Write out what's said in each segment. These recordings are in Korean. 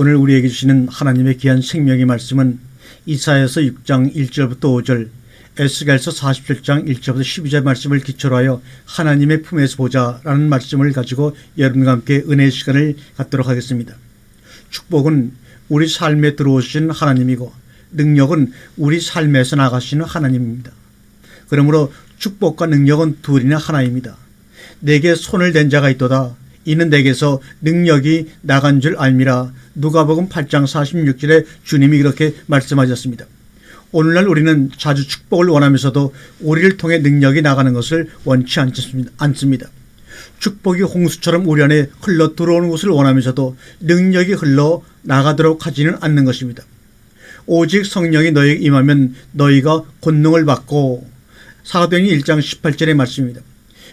오늘 우리에게 주시는 하나님의 귀한 생명의 말씀은 이사야서 6장 1절부터 5절, 에스겔서 47장 1절부터 12절 말씀을 기초로 하여 하나님의 품에서 보자라는 말씀을 가지고 여러분과 함께 은혜의 시간을 갖도록 하겠습니다. 축복은 우리 삶에 들어오신 하나님이고 능력은 우리 삶에서 나가시는 하나님입니다. 그러므로 축복과 능력은 둘이나 하나입니다. 내게 손을 댄 자가 있도다. 이는 내게서 능력이 나간 줄 알미라. 누가복음 8장 46절에 주님이 그렇게 말씀하셨습니다. 오늘날 우리는 자주 축복을 원하면서도 우리를 통해 능력이 나가는 것을 원치 않습니다. 축복이 홍수처럼 우리 안에 흘러 들어오는 것을 원하면서도 능력이 흘러 나가도록 하지는 않는 것입니다. 오직 성령이 너에게 임하면 너희가 권능을 받고 사도행전 1장 18절의 말씀입니다.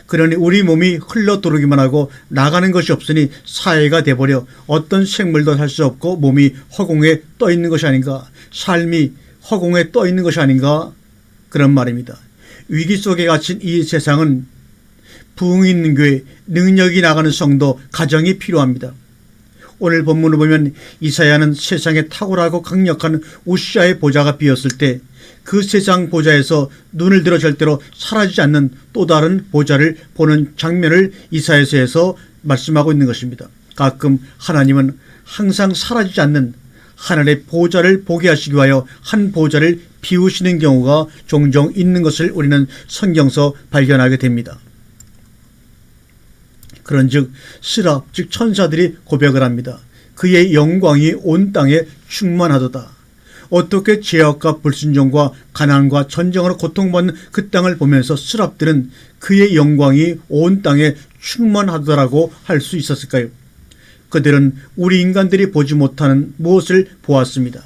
그러니 우리 몸이 흘러 들어오기만 하고 나가는 것이 없으니 사회가 돼버려 어떤 생물도 살 수 없고 몸이 허공에 떠 있는 것이 아닌가 삶이 허공에 떠 있는 것이 아닌가 그런 말입니다. 위기 속에 갇힌 이 세상은 부흥이 있는 교회, 능력이 나가는 성도, 가정이 필요합니다. 오늘 본문을 보면 이사야는 세상에 탁월하고 강력한 우시아의 보좌가 비었을 때 그 세상 보좌에서 눈을 들어 절대로 사라지지 않는 또 다른 보좌를 보는 장면을 이사야서에서 말씀하고 있는 것입니다. 가끔 하나님은 항상 사라지지 않는 하늘의 보좌를 보게 하시기 위하여 한 보좌를 비우시는 경우가 종종 있는 것을 우리는 성경서 발견하게 됩니다. 그런즉 스랍 즉 천사들이 고백을 합니다. 그의 영광이 온 땅에 충만하도다. 어떻게 죄악과 불순종과 가난과 전쟁으로 고통받는 그 땅을 보면서 스랍들은 그의 영광이 온 땅에 충만하더라고 할 수 있었을까요? 그들은 우리 인간들이 보지 못하는 무엇을 보았습니다.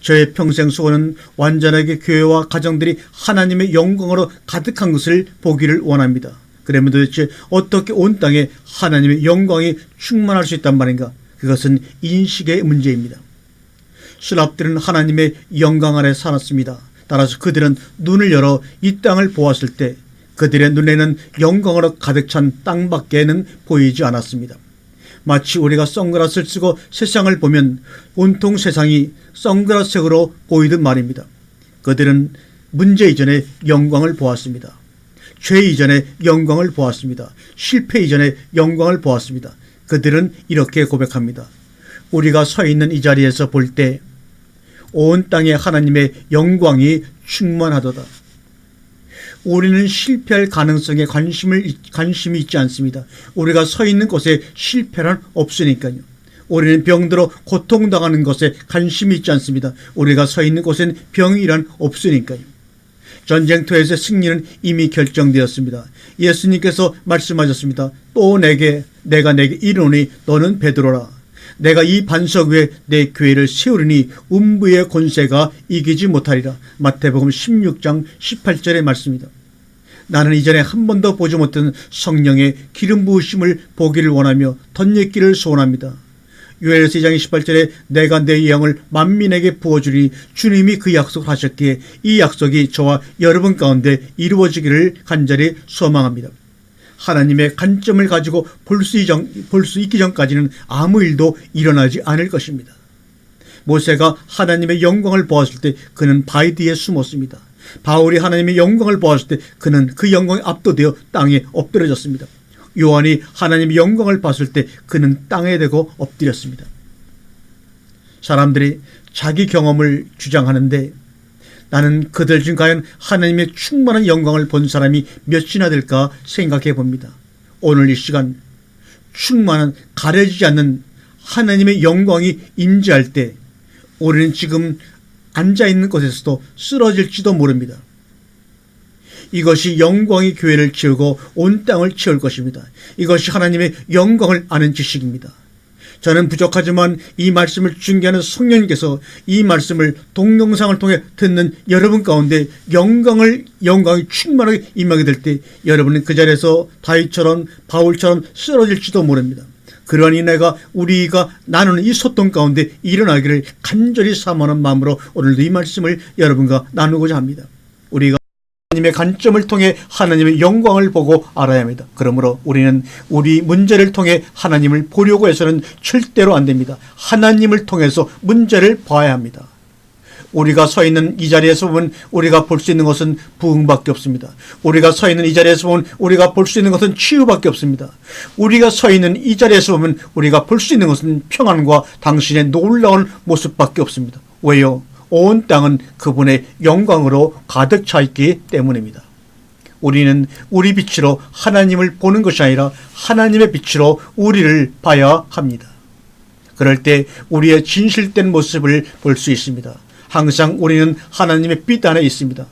저의 평생 소원은 완전하게 교회와 가정들이 하나님의 영광으로 가득한 것을 보기를 원합니다. 그러면 도대체 어떻게 온 땅에 하나님의 영광이 충만할 수 있단 말인가? 그것은 인식의 문제입니다. 수랍들은 하나님의 영광 아래 살았습니다. 따라서 그들은 눈을 열어 이 땅을 보았을 때 그들의 눈에는 영광으로 가득 찬 땅밖에는 보이지 않았습니다. 마치 우리가 선글라스를 쓰고 세상을 보면 온통 세상이 선글라스 색으로 보이듯 말입니다. 그들은 문제 이전에 영광을 보았습니다. 죄 이전에 영광을 보았습니다. 실패 이전에 영광을 보았습니다. 그들은 이렇게 고백합니다. 우리가 서 있는 이 자리에서 볼 때 온 땅에 하나님의 영광이 충만하도다. 우리는 실패할 가능성에 관심을 관심이 있지 않습니다. 우리가 서 있는 곳에 실패란 없으니까요. 우리는 병들어 고통당하는 것에 관심이 있지 않습니다. 우리가 서 있는 곳엔 병이란 없으니까요. 전쟁터에서 승리는 이미 결정되었습니다. 예수님께서 말씀하셨습니다. 또 내게 내가 내게 이르노니 너는 베드로라. 내가 이 반석 위에 내 교회를 세우리니 음부의 권세가 이기지 못하리라. 마태복음 16장 18절의 말씀입니다. 나는 이전에 한 번도 보지 못한 성령의 기름 부으심을 보기를 원하며 덧예기를 소원합니다. 요엘서 2장 28절에 내가 내 영을 만민에게 부어주리 주님이 그 약속을 하셨기에 이 약속이 저와 여러분 가운데 이루어지기를 간절히 소망합니다. 하나님의 관점을 가지고 볼 수 있기 전까지는 아무 일도 일어나지 않을 것입니다. 모세가 하나님의 영광을 보았을 때 그는 바위 뒤에 숨었습니다. 바울이 하나님의 영광을 보았을 때 그는 그 영광에 압도되어 땅에 엎드려졌습니다. 요한이 하나님의 영광을 봤을 때 그는 땅에 대고 엎드렸습니다. 사람들이 자기 경험을 주장하는데 나는 그들 중 과연 하나님의 충만한 영광을 본 사람이 몇이나 될까 생각해 봅니다. 오늘 이 시간 충만한 가려지지 않는 하나님의 영광이 임재할 때 우리는 지금 앉아 있는 곳에서도 쓰러질지도 모릅니다. 이것이 영광이 교회를 채우고 온 땅을 채울 것입니다. 이것이 하나님의 영광을 아는 지식입니다. 저는 부족하지만 이 말씀을 중개하는 성령님께서 이 말씀을 동영상을 통해 듣는 여러분 가운데 영광을 영광이 충만하게 임하게 될 때 여러분은 그 자리에서 다윗처럼 바울처럼 쓰러질지도 모릅니다. 그러니 내가 우리가 나누는 이 소통 가운데 일어나기를 간절히 사모하는 마음으로 오늘도 이 말씀을 여러분과 나누고자 합니다. 우리가 하나님의 관점을 통해 하나님의 영광을 보고 알아야 합니다. 그러므로 우리는 우리 문제를 통해 하나님을 보려고 해서는 절대로 안 됩니다. 하나님을 통해서 문제를 봐야 합니다. 우리가 서 있는 이 자리에서 보면 우리가 볼 수 있는 것은 부흥밖에 없습니다. 우리가 서 있는 이 자리에서 보면 우리가 볼 수 있는 것은 치유밖에 없습니다. 우리가 서 있는 이 자리에서 보면 우리가 볼 수 있는 것은 평안과 당신의 놀라운 모습밖에 없습니다. 왜요? 온 땅은 그분의 영광으로 가득 차 있기 때문입니다. 우리는 우리 빛으로 하나님을 보는 것이 아니라 하나님의 빛으로 우리를 봐야 합니다. 그럴 때 우리의 진실된 모습을 볼 수 있습니다. 항상 우리는 하나님의 빛 안에 있습니다.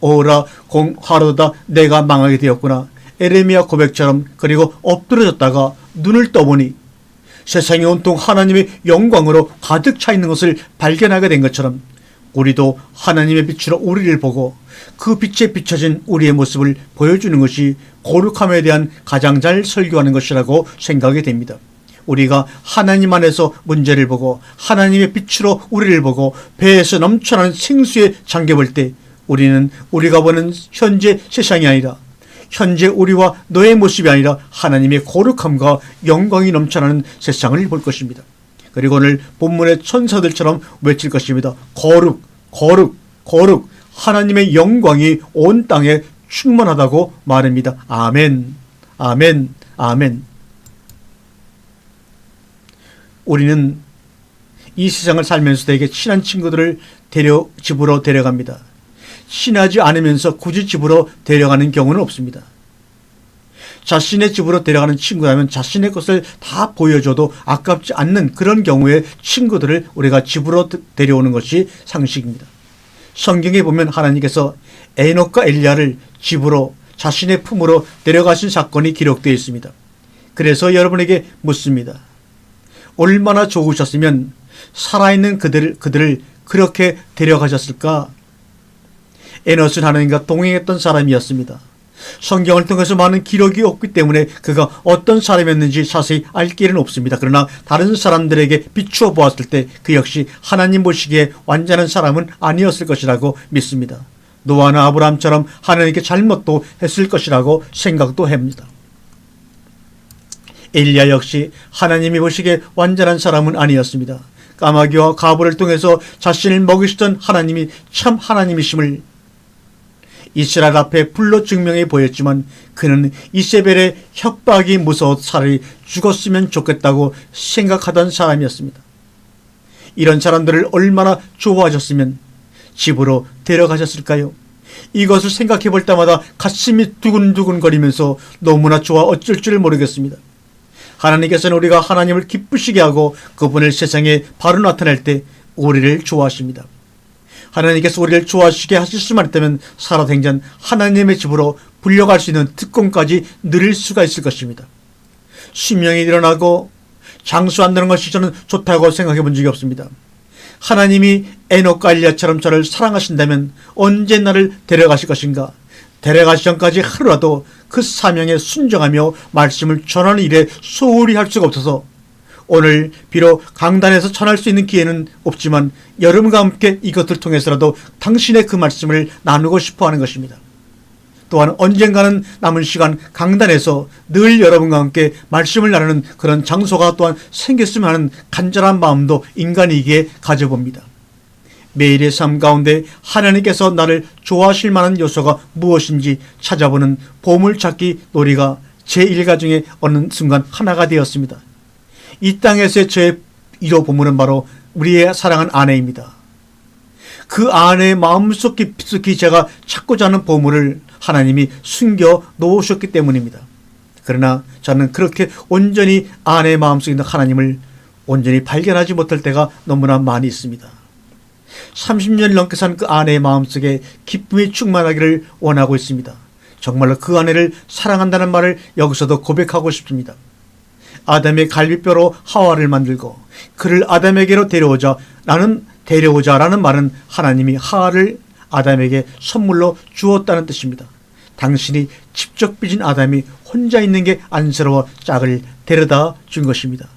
오라 공하로다 내가 망하게 되었구나. 에레미야 고백처럼 그리고 엎드려졌다가 눈을 떠보니 세상이 온통 하나님의 영광으로 가득 차 있는 것을 발견하게 된 것처럼 우리도 하나님의 빛으로 우리를 보고 그 빛에 비춰진 우리의 모습을 보여주는 것이 거룩함에 대한 가장 잘 설교하는 것이라고 생각이 됩니다. 우리가 하나님 안에서 문제를 보고 하나님의 빛으로 우리를 보고 배에서 넘쳐나는 생수에 잠겨볼 때 우리는 우리가 보는 현재 세상이 아니라 현재 우리와 너의 모습이 아니라 하나님의 거룩함과 영광이 넘쳐나는 세상을 볼 것입니다. 그리고 오늘 본문의 천사들처럼 외칠 것입니다. 거룩, 거룩, 거룩. 하나님의 영광이 온 땅에 충만하다고 말합니다. 아멘, 아멘, 아멘. 우리는 이 세상을 살면서 되게 친한 친구들을 데려 집으로 데려갑니다. 친하지 않으면서 굳이 집으로 데려가는 경우는 없습니다. 자신의 집으로 데려가는 친구라면 자신의 것을 다 보여줘도 아깝지 않는 그런 경우에 친구들을 우리가 집으로 데려오는 것이 상식입니다. 성경에 보면 하나님께서 에녹과 엘리야를 집으로 자신의 품으로 데려가신 사건이 기록되어 있습니다. 그래서 여러분에게 묻습니다. 얼마나 좋으셨으면 살아있는 그들을, 그들을 그렇게 데려가셨을까? 에녹은 하나님과 동행했던 사람이었습니다. 성경을 통해서 많은 기록이 없기 때문에 그가 어떤 사람이었는지 자세히 알 길은 없습니다. 그러나 다른 사람들에게 비추어 보았을 때 그 역시 하나님 보시기에 완전한 사람은 아니었을 것이라고 믿습니다. 노아나 아브라함처럼 하나님께 잘못도 했을 것이라고 생각도 합니다. 엘리야 역시 하나님이 보시기에 완전한 사람은 아니었습니다. 까마귀와 가부를 통해서 자신을 먹이시던 하나님이 참 하나님이심을 이스라엘 앞에 불로 증명해 보였지만 그는 이세벨의 협박이 무서워 차라리 죽었으면 좋겠다고 생각하던 사람이었습니다. 이런 사람들을 얼마나 좋아하셨으면 집으로 데려가셨을까요? 이것을 생각해 볼 때마다 가슴이 두근두근 거리면서 너무나 좋아 어쩔 줄 모르겠습니다. 하나님께서는 우리가 하나님을 기쁘시게 하고 그분을 세상에 바로 나타낼 때 우리를 좋아하십니다. 하나님께서 우리를 좋아하시게 하실 수만 있다면 살아생전 하나님의 집으로 불려갈 수 있는 특권까지 누릴 수가 있을 것입니다. 수명이 일어나고 장수한다는 것이 저는 좋다고 생각해 본 적이 없습니다. 하나님이 에녹과 엘리야처럼 저를 사랑하신다면 언제 나를 데려가실 것인가? 데려가시 전까지 하루라도 그 사명에 순정하며 말씀을 전하는 일에 소홀히 할 수가 없어서 오늘 비록 강단에서 전할 수 있는 기회는 없지만 여러분과 함께 이것을 통해서라도 당신의 그 말씀을 나누고 싶어 하는 것입니다. 또한 언젠가는 남은 시간 강단에서 늘 여러분과 함께 말씀을 나누는 그런 장소가 또한 생겼으면 하는 간절한 마음도 인간이기에 가져봅니다. 매일의 삶 가운데 하나님께서 나를 좋아하실 만한 요소가 무엇인지 찾아보는 보물찾기 놀이가 제 일가 중에 어느 순간 하나가 되었습니다. 이 땅에서의 저의 1호 보물은 바로 우리의 사랑한 아내입니다. 그 아내의 마음속 깊숙이 제가 찾고자 하는 보물을 하나님이 숨겨 놓으셨기 때문입니다. 그러나 저는 그렇게 온전히 아내의 마음속에 있는 하나님을 온전히 발견하지 못할 때가 너무나 많이 있습니다. 30년 넘게 산 그 아내의 마음속에 기쁨이 충만하기를 원하고 있습니다. 정말로 그 아내를 사랑한다는 말을 여기서도 고백하고 싶습니다. 아담의 갈비뼈로 하와를 만들고 그를 아담에게로 데려오자 나는 데려오자라는 말은 하나님이 하와를 아담에게 선물로 주었다는 뜻입니다. 당신이 직접 빚은 아담이 혼자 있는 게 안쓰러워 짝을 데려다 준 것입니다.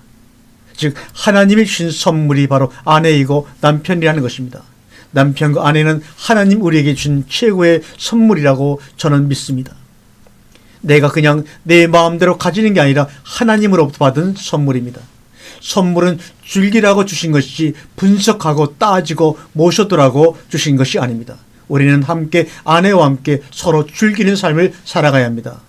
즉 하나님이 주신 선물이 바로 아내이고 남편이라는 것입니다. 남편과 아내는 하나님 우리에게 준 최고의 선물이라고 저는 믿습니다. 내가 그냥 내 마음대로 가지는 게 아니라 하나님으로부터 받은 선물입니다. 선물은 줄기라고 주신 것이 분석하고 따지고 모셔두라고 주신 것이 아닙니다. 우리는 함께 아내와 함께 서로 즐기는 삶을 살아가야 합니다.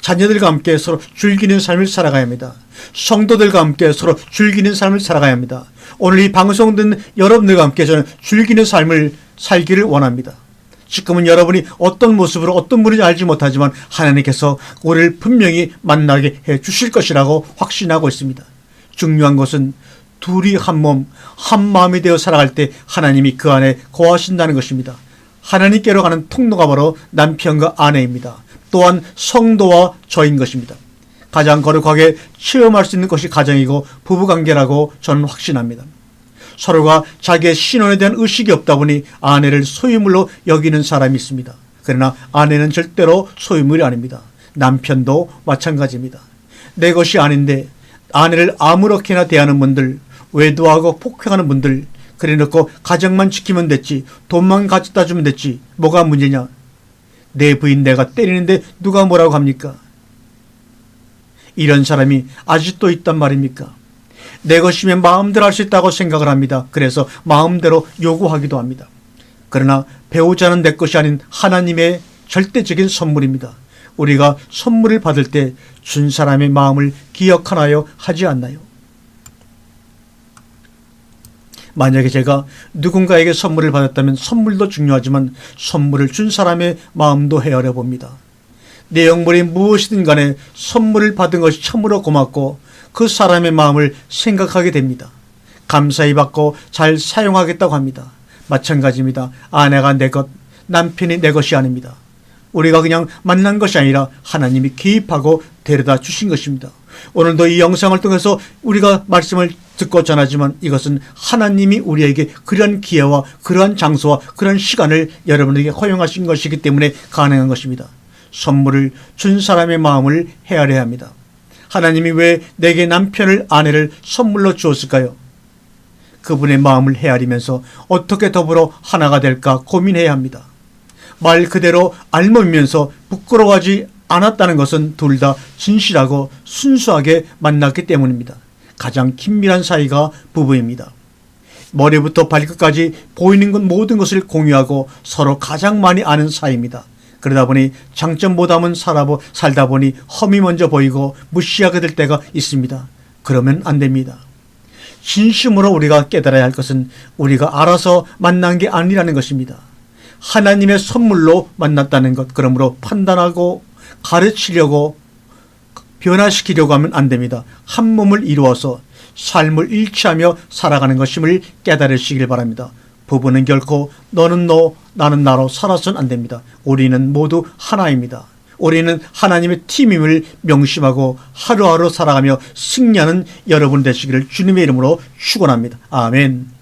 자녀들과 함께 서로 즐기는 삶을 살아가야 합니다. 성도들과 함께 서로 즐기는 삶을 살아가야 합니다. 오늘 이 방송 듣는 여러분들과 함께 저는 즐기는 삶을 살기를 원합니다. 지금은 여러분이 어떤 모습으로 어떤 분인지 알지 못하지만 하나님께서 우리를 분명히 만나게 해 주실 것이라고 확신하고 있습니다. 중요한 것은 둘이 한 몸, 한 마음이 되어 살아갈 때 하나님이 그 안에 거하신다는 것입니다. 하나님께로 가는 통로가 바로 남편과 아내입니다. 또한 성도와 저인 것입니다. 가장 거룩하게 체험할 수 있는 것이 가정이고 부부관계라고 저는 확신합니다. 서로가 자기의 신혼에 대한 의식이 없다 보니 아내를 소유물로 여기는 사람이 있습니다. 그러나 아내는 절대로 소유물이 아닙니다. 남편도 마찬가지입니다. 내 것이 아닌데 아내를 아무렇게나 대하는 분들, 외도하고 폭행하는 분들, 그래 놓고 가정만 지키면 됐지, 돈만 가져다 주면 됐지, 뭐가 문제냐? 내 부인 내가 때리는데 누가 뭐라고 합니까? 이런 사람이 아직도 있단 말입니까? 내 것이면 마음대로 할 수 있다고 생각을 합니다. 그래서 마음대로 요구하기도 합니다. 그러나 배우자는 내 것이 아닌 하나님의 절대적인 선물입니다. 우리가 선물을 받을 때 준 사람의 마음을 기억하나요? 하지 않나요? 만약에 제가 누군가에게 선물을 받았다면 선물도 중요하지만 선물을 준 사람의 마음도 헤아려 봅니다. 내용물이 무엇이든 간에 선물을 받은 것이 참으로 고맙고 그 사람의 마음을 생각하게 됩니다. 감사히 받고 잘 사용하겠다고 합니다. 마찬가지입니다. 아내가 내 것, 남편이 내 것이 아닙니다. 우리가 그냥 만난 것이 아니라 하나님이 기입하고 데려다 주신 것입니다. 오늘도 이 영상을 통해서 우리가 말씀을 듣고 전하지만 이것은 하나님이 우리에게 그러한 기회와 그러한 장소와 그러한 시간을 여러분에게 허용하신 것이기 때문에 가능한 것입니다. 선물을 준 사람의 마음을 헤아려야 합니다. 하나님이 왜 내게 남편을 아내를 선물로 주었을까요? 그분의 마음을 헤아리면서 어떻게 더불어 하나가 될까 고민해야 합니다. 말 그대로 알몸이면서 부끄러워하지 않았다는 것은 둘 다 진실하고 순수하게 만났기 때문입니다. 가장 긴밀한 사이가 부부입니다. 머리부터 발끝까지 보이는 것 모든 것을 공유하고 서로 가장 많이 아는 사이입니다. 그러다 보니 장점보다는 살아보, 살다 보니 험이 먼저 보이고 무시하게 될 때가 있습니다. 그러면 안 됩니다. 진심으로 우리가 깨달아야 할 것은 우리가 알아서 만난 게 아니라는 것입니다. 하나님의 선물로 만났다는 것. 그러므로 판단하고 가르치려고 변화시키려고 하면 안 됩니다. 한 몸을 이루어서 삶을 일치하며 살아가는 것임을 깨달으시길 바랍니다. 부부는 결코 너는 너, 나는 나로 살아서는 안 됩니다. 우리는 모두 하나입니다. 우리는 하나님의 팀임을 명심하고 하루하루 살아가며 승리하는 여러분 되시기를 주님의 이름으로 축원합니다. 아멘.